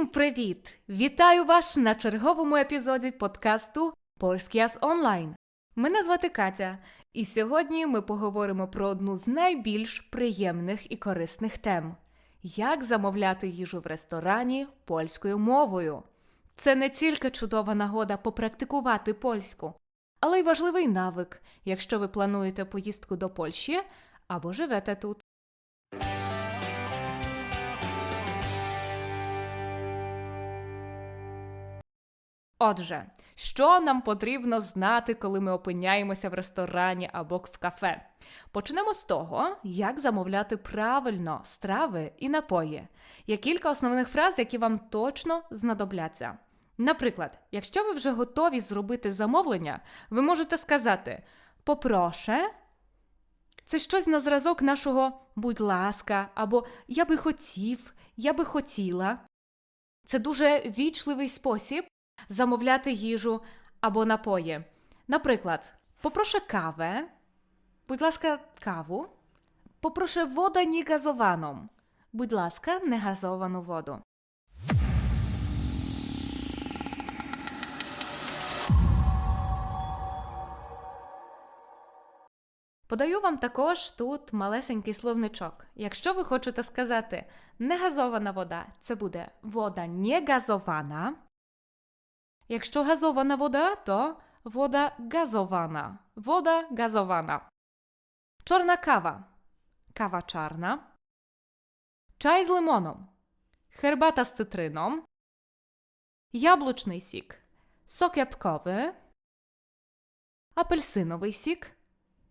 Всім привіт! Вітаю вас на черговому епізоді подкасту Польський Ас онлайн. Мене звати Катя, і сьогодні ми поговоримо про одну з найбільш приємних і корисних тем: як замовляти їжу в ресторані польською мовою. Це не тільки чудова нагода попрактикувати польську, але й важливий навик, якщо ви плануєте поїздку до Польщі або живете тут. Отже, що нам потрібно знати, коли ми опиняємося в ресторані або в кафе? Почнемо з того, як замовляти правильно страви і напої. Є кілька основних фраз, які вам точно знадобляться. Наприклад, якщо ви вже готові зробити замовлення, ви можете сказати попроше. Це щось на зразок нашого будь ласка, або я би хотів, я би хотіла. Це дуже вічливий спосіб замовляти їжу або напої. Наприклад, попроszę кавę, будь ласка, каву. Попроszę wodę niegazowaną. Будь ласка, негазовану воду. Подаю вам також тут малесенький словничок. Якщо ви хочете сказати негазована вода, це буде вода негазована. Якщо газована вода, то вода газована. Чорна кава. Кава czarna. Чай з лимоном. Herbata z cytryną. Яблучний сік. Сок jabłkowy. Апельсиновий сік.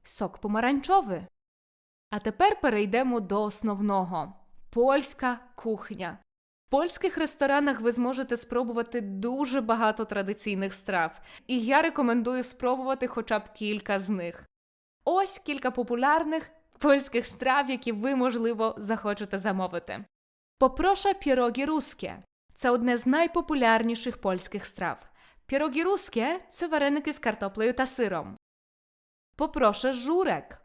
Сок помаранчовий. А тепер перейдемо до основного польська кухня. Польських ресторанах ви зможете спробувати дуже багато традиційних страв, і я рекомендую спробувати хоча б кілька з них. Ось кілька популярних польських страв, які ви, можливо, захочете замовити. Попроша пірогі русське. Це одне з найпопулярніших польських страв. Пірогі русське – це вареники з картоплею та сиром. Попроszę журек.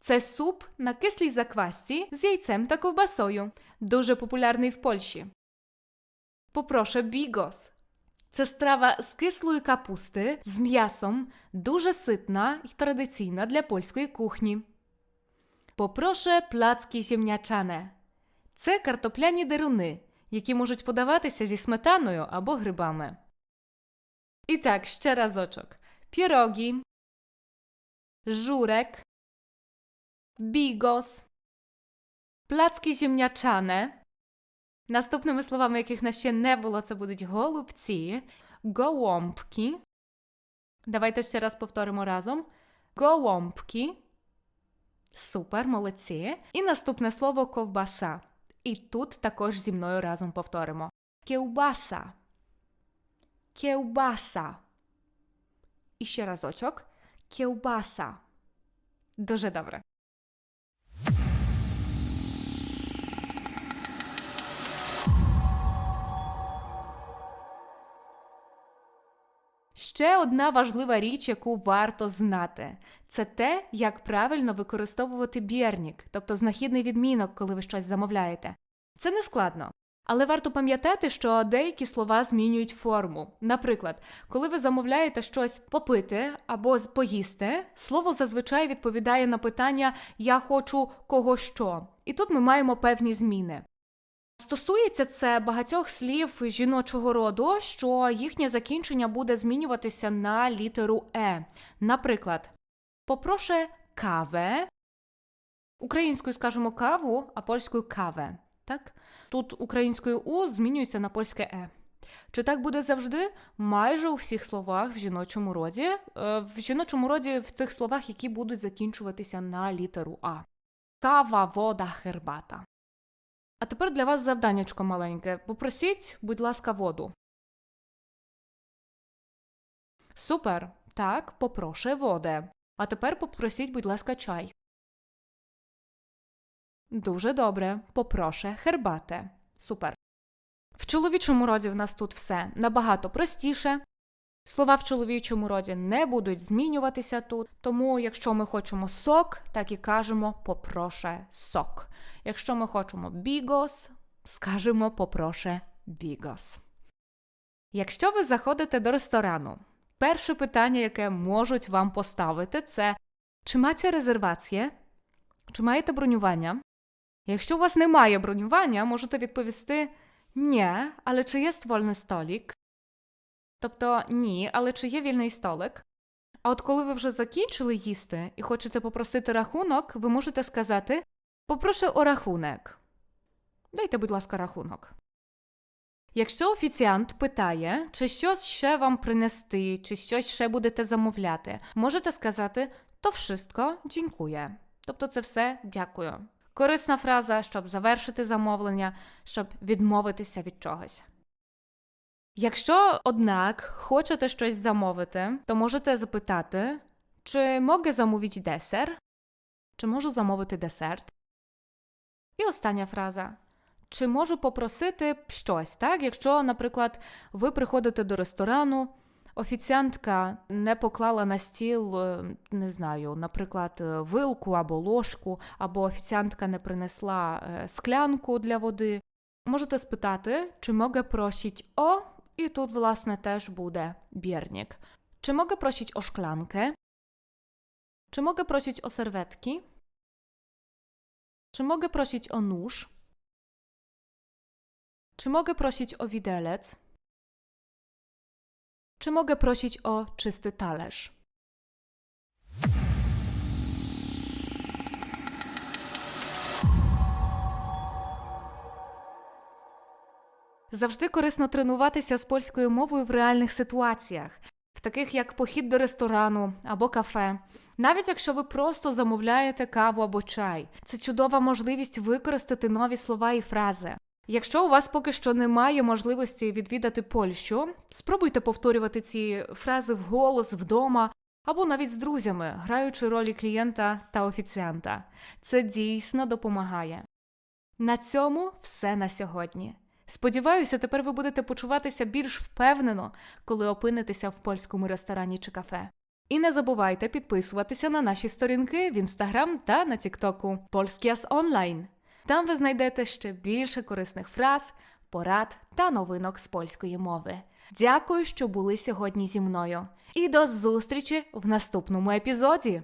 Це суп на кислій заквасці з яйцем та ковбасою, дуже популярний в Польщі. Попроszę бігос. Це страва з кислої капусти з м'ясом, дуже ситна і традиційна для польської кухні. Попроszę плацки ziemniaczane. Це картопляні деруни, які можуть подаватися зі сметаною або грибами. І так, ще разочок. Пірогі, żurek, bigos, placki ziemniaczane. Наступними словами, яких нас ще не було, це будуть голубці, gołąbki. Давайте ще раз повторимо разом. Gołąbki. Супер, молодці. І наступне слово ковбаса. І тут також зі мною разом повторимо. Кiełbasa. Кiełbasa. І ще разочок. Кiełbasa. Дуже добре. Ще одна важлива річ, яку варто знати, це те, як правильно використовувати бірнік, тобто знахідний відмінок, коли ви щось замовляєте. Це не складно. Але варто пам'ятати, що деякі слова змінюють форму. Наприклад, коли ви замовляєте щось попити або поїсти, слово зазвичай відповідає на питання Я хочу кого що. І тут ми маємо певні зміни. Стосується це багатьох слів жіночого роду, що їхнє закінчення буде змінюватися на літеру Е. Наприклад, попроше каве. Українською скажемо каву, а польською каве. Так? Тут українською У змінюється на польське Е. Чи так буде завжди? Майже у всіх словах в жіночому роді. Е, В жіночому роді в цих словах, які будуть закінчуватися на літеру А. Кава, вода, хербата. А тепер для вас завданнячко маленьке. Попросіть, будь ласка, воду. Супер. Так, попрошу води. А тепер попросіть, будь ласка, чай. Дуже добре. Попроше хербате. Супер. В чоловічому роді в нас тут все набагато простіше. Слова в чоловічому роді не будуть змінюватися тут, тому якщо ми хочемо сок, так і кажемо попроше сок. Якщо ми хочемо бігос, скажемо попроше бігос. Якщо ви заходите до ресторану, перше питання, яке можуть вам поставити, це чи маєте резервацію? Чи маєте бронювання? Якщо у вас немає бронювання, можете відповісти ні, але чи є вольний столик? Тобто ні, але чи є вільний столик? А от коли ви вже закінчили їсти і хочете попросити рахунок, ви можете сказати Попрошу о рахунок. Дайте, будь ласка, рахунок. Якщо офіціант питає, чи щось ще вам принести, чи щось ще будете замовляти, можете сказати то wszystko dziękuję. Тобто це все дякую. Корисна фраза, щоб завершити замовлення, щоб відмовитися від чогось. Якщо, однак, хочете щось замовити, то можете запитати, чи mogę замовити десер? Чи можу замовити десерт? І остання фраза. Чи можу попросити щось, так? Якщо, наприклад, ви приходите до ресторану, офіціантка не поклала на стіл, е, не знаю, наприклад, вилку або ложку, або офіціантка не принесла е, склянку для води, можете спитати, чи mogę prosić о, і тут, власне, теж буде бірнік. Чи mogę prosić o szklankę? Czy mogę prosić o serwetki? Czy mogę prosić o nóż? Czy mogę prosić o widelec? Czy mogę prosić o czysty talerz? Завжди корисно тренуватися з польською мовою в реальних ситуаціях, в таких як похід до ресторану або кафе. Навіть якщо ви просто замовляєте каву або чай, це чудова можливість використати нові слова і фрази. Якщо у вас поки що немає можливості відвідати Польщу, спробуйте повторювати ці фрази вголос вдома або навіть з друзями, граючи ролі клієнта та офіціанта. Це дійсно допомагає. На цьому все на сьогодні. Сподіваюся, тепер ви будете почуватися більш впевнено, коли опинитеся в польському ресторані чи кафе. І не забувайте підписуватися на наші сторінки в інстаграм та на Тіктоку Polskias Online. Там ви знайдете ще більше корисних фраз, порад та новинок з польської мови. Дякую, що були сьогодні зі мною. І до зустрічі в наступному епізоді!